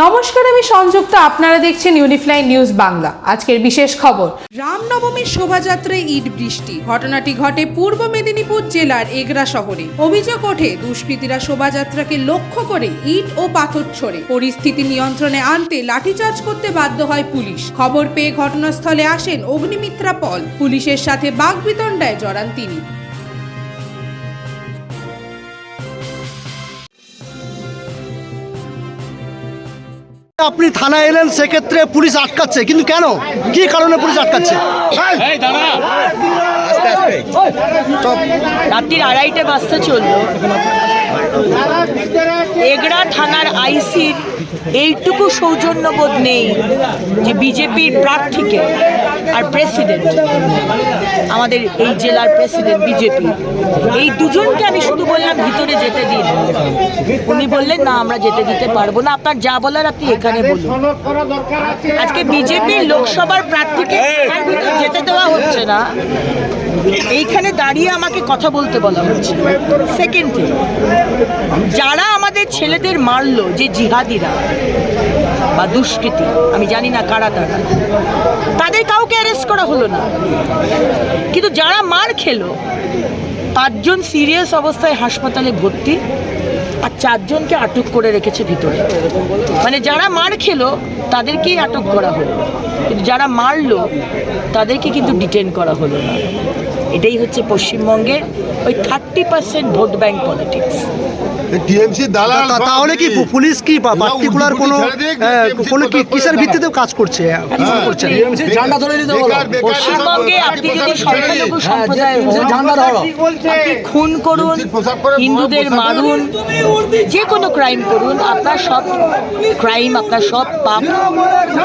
নমস্কার, আমি সংযুক্ত। আপনারা দেখছেন ইউনিফ্লাইন নিউজ বাংলা আজকের বিশেষ খবর। রামনবমীর শোভাযাত্রায় ইট বৃষ্টি। ঘটনাটি ঘটে পূর্ব মেদিনীপুর জেলার এগরা শহরে। অভিযোগ ওঠে, দুষ্কৃতীরা শোভাযাত্রাকে লক্ষ্য করে ইট ও পাথর ছোড়ে। পরিস্থিতি নিয়ন্ত্রণে আনতে লাঠিচার্জ করতে বাধ্য হয় পুলিশ। খবর পেয়ে ঘটনাস্থলে আসেন অগ্নিমিত্রা পল। পুলিশের সাথে বাগবিতণ্ডায় জড়ান তিনি। আপনি থানায় এলেন সেক্ষেত্রে পুলিশ আটকাচ্ছে। কিন্তু কেন? কি কারণে পুলিশ আটকাচ্ছে? রাত্রির আড়াইটে বাজতে চলল। এগড়া থানার আইসির এইটুকু সৌজন্যবোধ নেই যে বিজেপির প্রার্থীকে আর প্রেসিডেন্ট আমাদের এই জেলার প্রেসিডেন্ট বিজেপি এই দুজনকে আমি শুধু বললাম, ভিতরে যেতে দিন। উনি বললেন, না, আমরা যেতে দিতে পারব না। আপনার যা বলার আপনি এখানে বলুন। আজকে বিজেপির লোকসভার প্রার্থীকে যেতে দেওয়া হচ্ছে না। এইখানে দাঁড়িয়ে আমাকে কথা বলতে বলা হচ্ছে। সেকেন্ড থিং যারা আমাদের ছেলেদের মারলো, যে জিহাদিরা বা দুষ্কৃতী, আমি জানি না কারা তারা। তাদের কাউকে অ্যারেস্ট করা হলো না। কিন্তু যারা মার খেলো, পাঁচজন সিরিয়াস অবস্থায় হাসপাতালে ভর্তি আর চারজনকে আটক করে রেখেছে ভিতরে। মানে যারা মার খেলো, তাদেরকেই আটক করা হলো। কিন্তু যারা মারলো, তাদেরকে কিন্তু ডিটেন করা হলো না। এটাই হচ্ছে পশ্চিমবঙ্গের ওই thirty percent vote bank politics TMC দালাল তা- তাহলে কি পুলিশ কি পার্টিকুলার কোনো কোনো কি কিসের ভিত্তিতে কাজ করছে? কি মনে করছেন? পশ্চিমবঙ্গে আপনি যদি সংখ্যালঘু সম্প্রদায় হন, আপনি খুন করুন হিন্দুদের মারুন যে কোনো ক্রাইম করুন আপনার সব ক্রাইম আপনার সব পাপ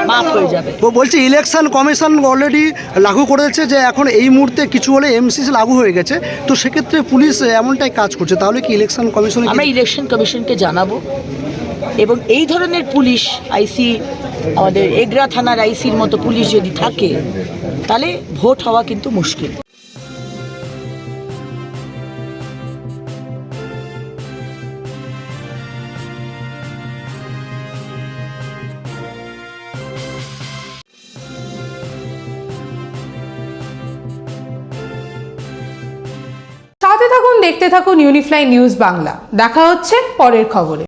মাফ হয়ে যাবে। তো বলছি ইলেকশন কমিশন অলরেডি লাগু করেছে যে এখন এই মুহূর্তে কিছু হলে এমসিসি লাগু হয়ে গেছে। তো সেক্ষেত্রে পুলিশ এমনটাই কাজ করছে তাহলে কি ইলেকশন কমিশনে আমরা ইলেকশন কমিশনকে জানাব। এবং এই ধরনের পুলিশ, আইসি, আমাদের এগরা থানার আইসির মতো পুলিশ যদি থাকে, তাহলে ভোট হওয়া কিন্তু মুশকিল। দেখতে থাকুন ইউনিফ্লাই নিউজ বাংলা। দেখা হচ্ছে পরের খবরে।